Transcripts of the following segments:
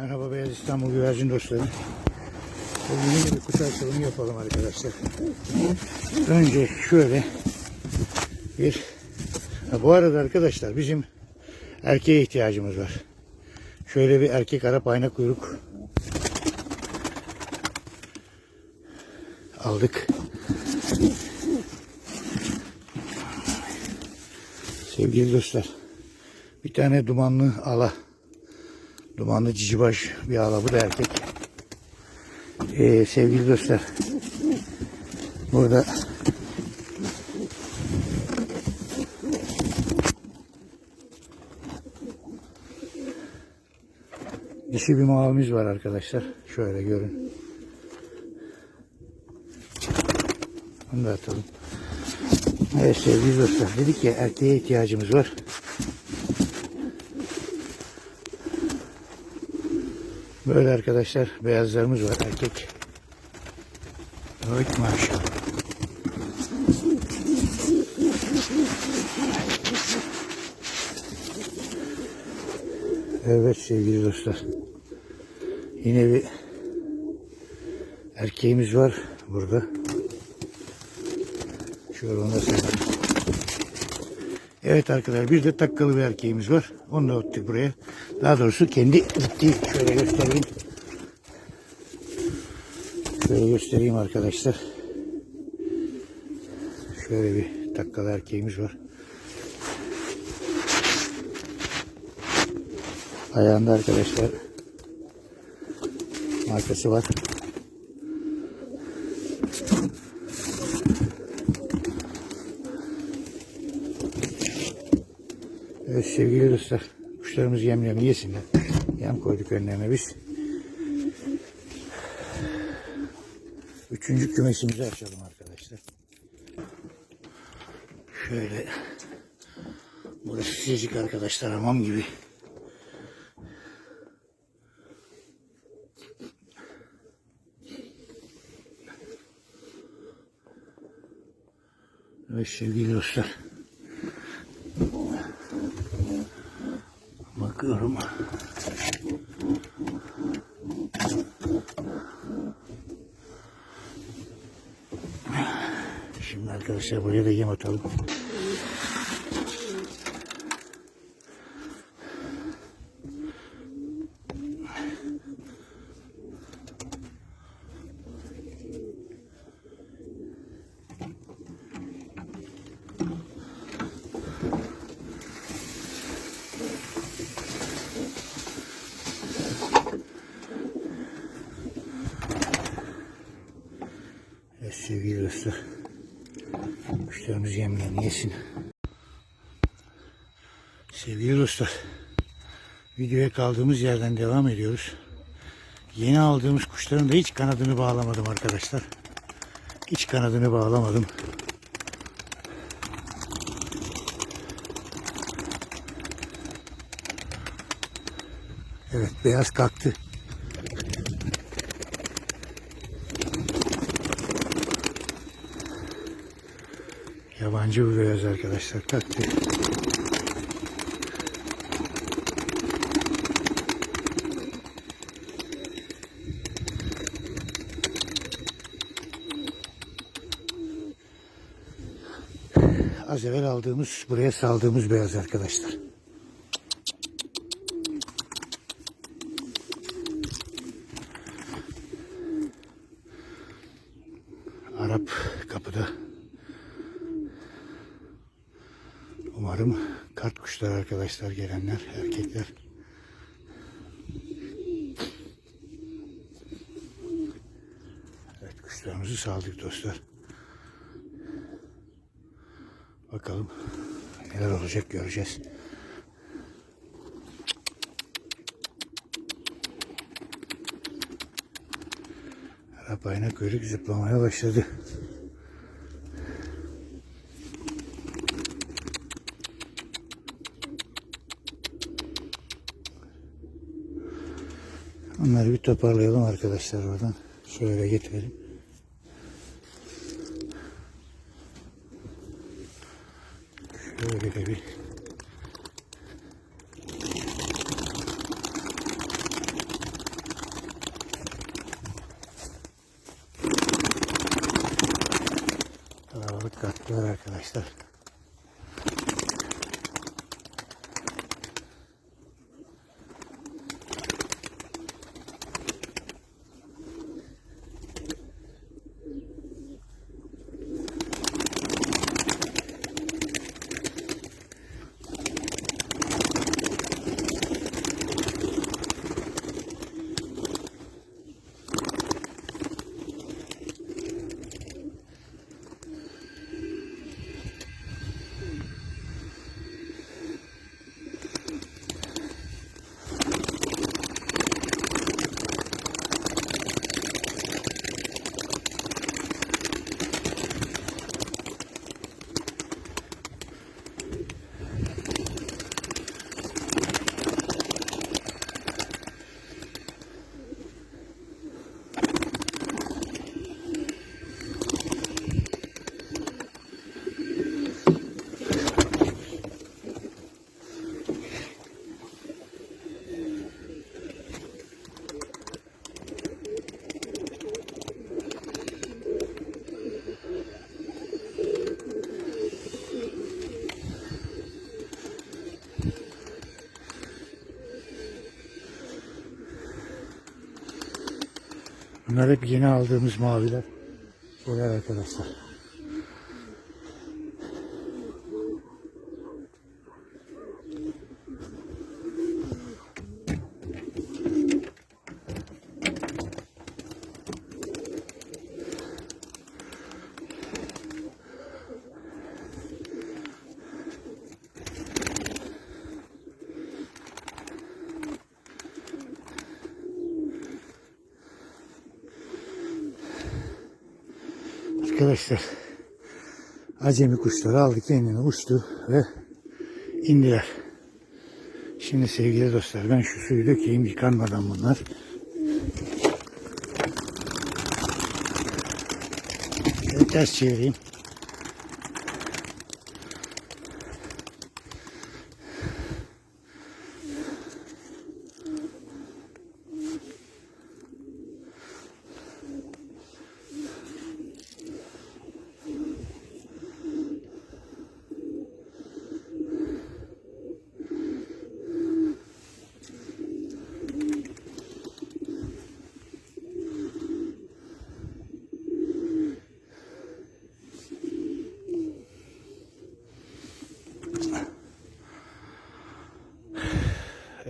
Merhaba Beyaz İstanbul güvercin dostları. Bugün yeni bir kutu açılımı yapalım arkadaşlar. Önce şöyle bir... Ha, bu arada arkadaşlar bizim erkeğe ihtiyacımız var. Şöyle bir erkek Arap ayna kuyruk aldık. Sevgili dostlar. Bir tane dumanlı ala. Dumanlı cicibaş bir ala. Bu da erkek. Ee, sevgili dostlar. Burada dişi bir mavimiz var arkadaşlar. Şöyle görün. Onu da atalım. Evet sevgili dostlar. Dedik ya erkeğe ihtiyacımız var. Böyle arkadaşlar beyazlarımız var erkek. Evet maşallah. Evet sevgili dostlar. Yine bir erkeğimiz var burada. Şöyle sayalım. Evet arkadaşlar bir de takkalı bir erkeğimiz var. Onu da attık buraya. Daha doğrusu kendi gitti. Şöyle göstereyim. Şöyle göstereyim arkadaşlar. Şöyle bir takkalı erkeğimiz var. Ayağında arkadaşlar markası var. Evet sevgili dostlar. Kuşlarımız yemlerini yesinler. Yem koyduk önlerine biz. Üçüncü kümesimizi açalım arkadaşlar. Şöyle. Burası sıcacık arkadaşlar hamam gibi. Evet sevgili dostlar. Bakıyorum. Şimdi arkadaşlar buraya da yem atalım. Evet sevgili dostlar. Kuşlarımız yesin. Sevgili dostlar. Videoya kaldığımız yerden devam ediyoruz. Yeni aldığımız kuşların da hiç kanadını bağlamadım arkadaşlar. Hiç kanadını bağlamadım. Evet beyaz kalktı. Yabancı bir beyaz arkadaşlar kalktı. Az evvel aldığımız, buraya saldığımız beyaz arkadaşlar. Arap kapıda. Umarım kart kuşlar arkadaşlar gelenler, erkekler. Evet kuşlarımızı saldık dostlar. Bakalım neler olacak göreceğiz. Arap ayna kuyruk zıplamaya başladı. toparlayalım arkadaşlar oradan. Şöyle getirelim. Şöyle de bir kalabalık katlar arkadaşlar. Bunlar hep yeni aldığımız maviler. Şeyler arkadaşlar. Arkadaşlar acemi kuşları aldı kendini uçtu ve indiler. Şimdi sevgili dostlar ben şu suyu dökeyim yıkanmadan bunlar. Şöyle ters çevireyim.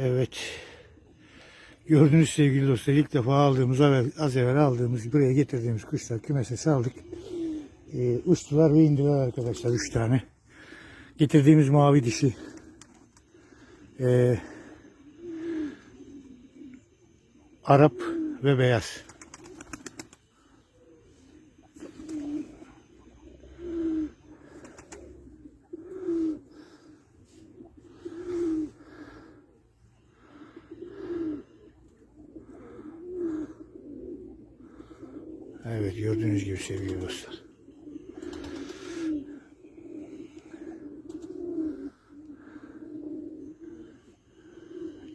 Evet. Gördüğünüz sevgili dostlar ilk defa aldığımız az evvel aldığımız buraya getirdiğimiz kuşlar kümese saldık. Ee, uçtular ve indiler arkadaşlar üç tane. Getirdiğimiz mavi dişi. Ee, Arap ve beyaz. Evet gördüğünüz gibi sevgili dostlar.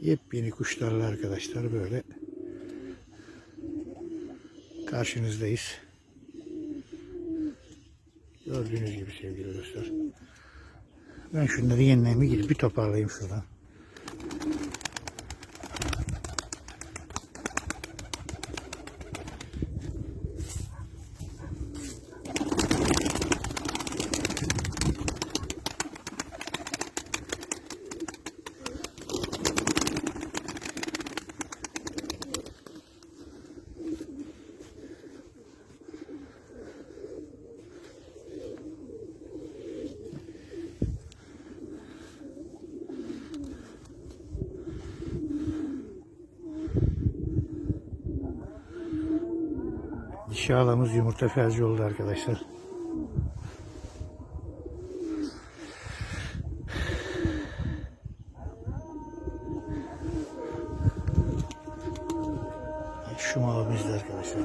Yepyeni kuşlarla arkadaşlar böyle karşınızdayız. Gördüğünüz gibi sevgili dostlar. Ben şunları yeniden bir gidip bir toparlayayım şuradan. Dişi ağlamız yumurta felci oldu arkadaşlar. Şu mavimiz de arkadaşlar.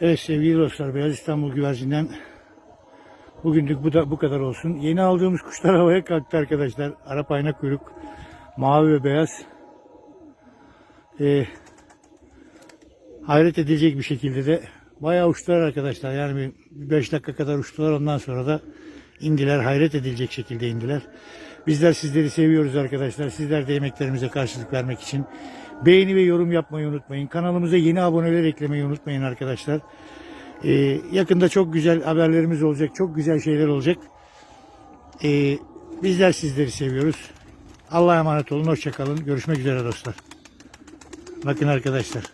Evet sevgili dostlar Beyaz İstanbul güvercinden bugünlük bu da bu kadar olsun. Yeni aldığımız kuşlar havaya kalktı arkadaşlar. Arap ayna kuyruk, mavi ve beyaz. Ee, hayret edilecek bir şekilde de bayağı uçtular arkadaşlar. Yani 5 dakika kadar uçtular ondan sonra da indiler. Hayret edilecek şekilde indiler. Bizler sizleri seviyoruz arkadaşlar. Sizler de emeklerimize karşılık vermek için beğeni ve yorum yapmayı unutmayın. Kanalımıza yeni aboneler eklemeyi unutmayın arkadaşlar. Ee, yakında çok güzel haberlerimiz olacak. Çok güzel şeyler olacak. Ee, bizler sizleri seviyoruz. Allah'a emanet olun. Hoşçakalın. Görüşmek üzere dostlar. Bakın arkadaşlar.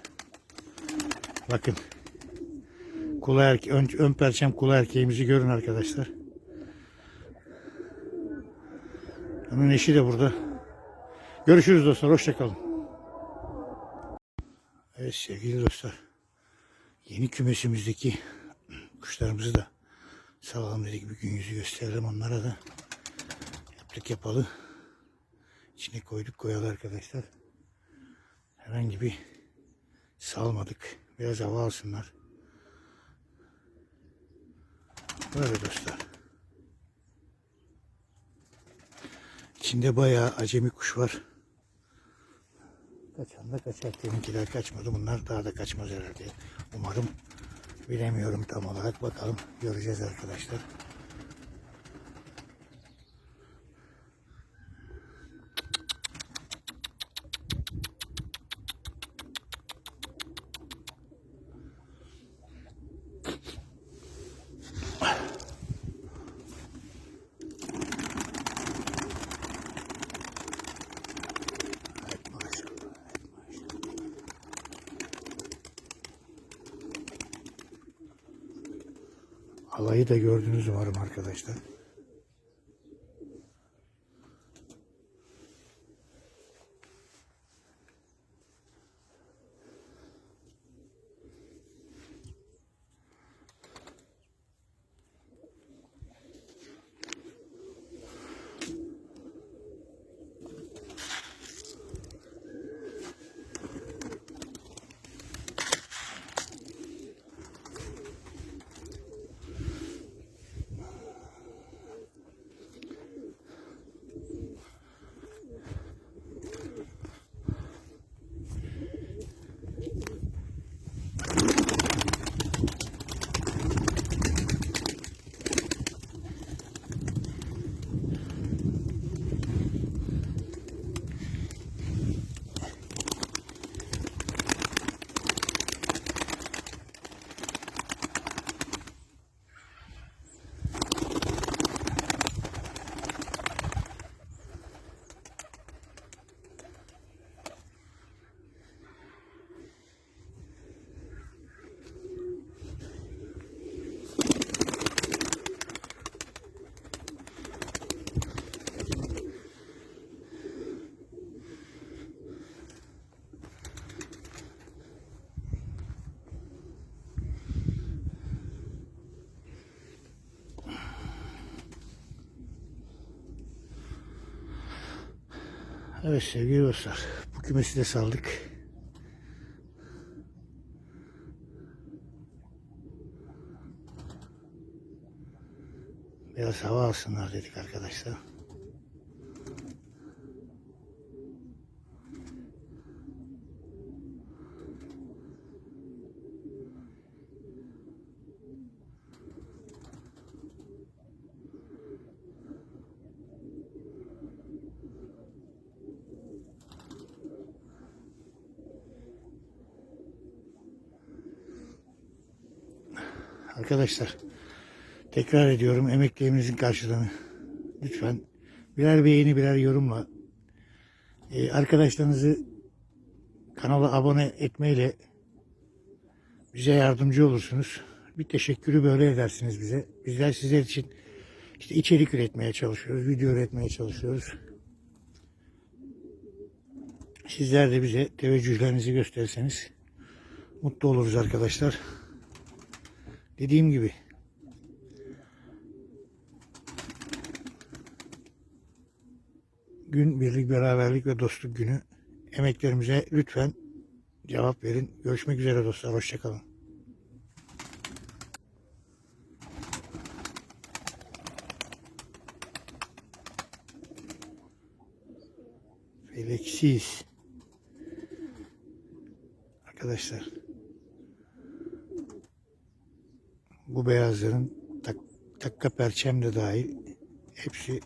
Bakın. Kula ön, ön perçem kula erkeğimizi görün arkadaşlar. Onun eşi de burada. Görüşürüz dostlar. Hoşçakalın. Evet sevgili dostlar. Yeni kümesimizdeki kuşlarımızı da salalım dedik. Bir gün yüzü gösterelim onlara da. Yaptık yapalı. İçine koyduk koyalı arkadaşlar. Herhangi bir salmadık. Biraz hava alsınlar. Böyle dostlar. İçinde bayağı acemi kuş var. Kaçan da kaçar. Teminkiler kaçmadı. Bunlar daha da kaçmaz herhalde. Umarım. Bilemiyorum tam olarak. Bakalım. Göreceğiz arkadaşlar. Da gördünüz umarım arkadaşlar. Evet sevgili dostlar. Bu kümesi de saldık. Biraz hava alsınlar dedik arkadaşlar. Arkadaşlar tekrar ediyorum emeklerimizin karşılığını lütfen birer beğeni birer yorumla e, arkadaşlarınızı kanala abone etmeyle bize yardımcı olursunuz. Bir teşekkürü böyle edersiniz bize. Bizler sizler için işte içerik üretmeye çalışıyoruz, video üretmeye çalışıyoruz. Sizler de bize teveccühlerinizi gösterirseniz mutlu oluruz arkadaşlar. Dediğim gibi. Gün birlik, beraberlik ve dostluk günü. Emeklerimize lütfen cevap verin. Görüşmek üzere dostlar. Hoşçakalın. Feleksiz. Arkadaşlar. Bu beyazların tak, takka perçem de dahil hepsi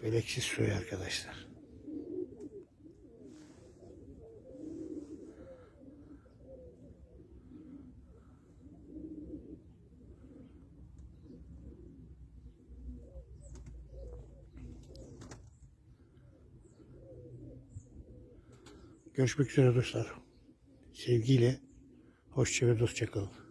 feleksiz soy arkadaşlar. Görüşmek üzere dostlar. Sevgiyle, właściwie do ścieków.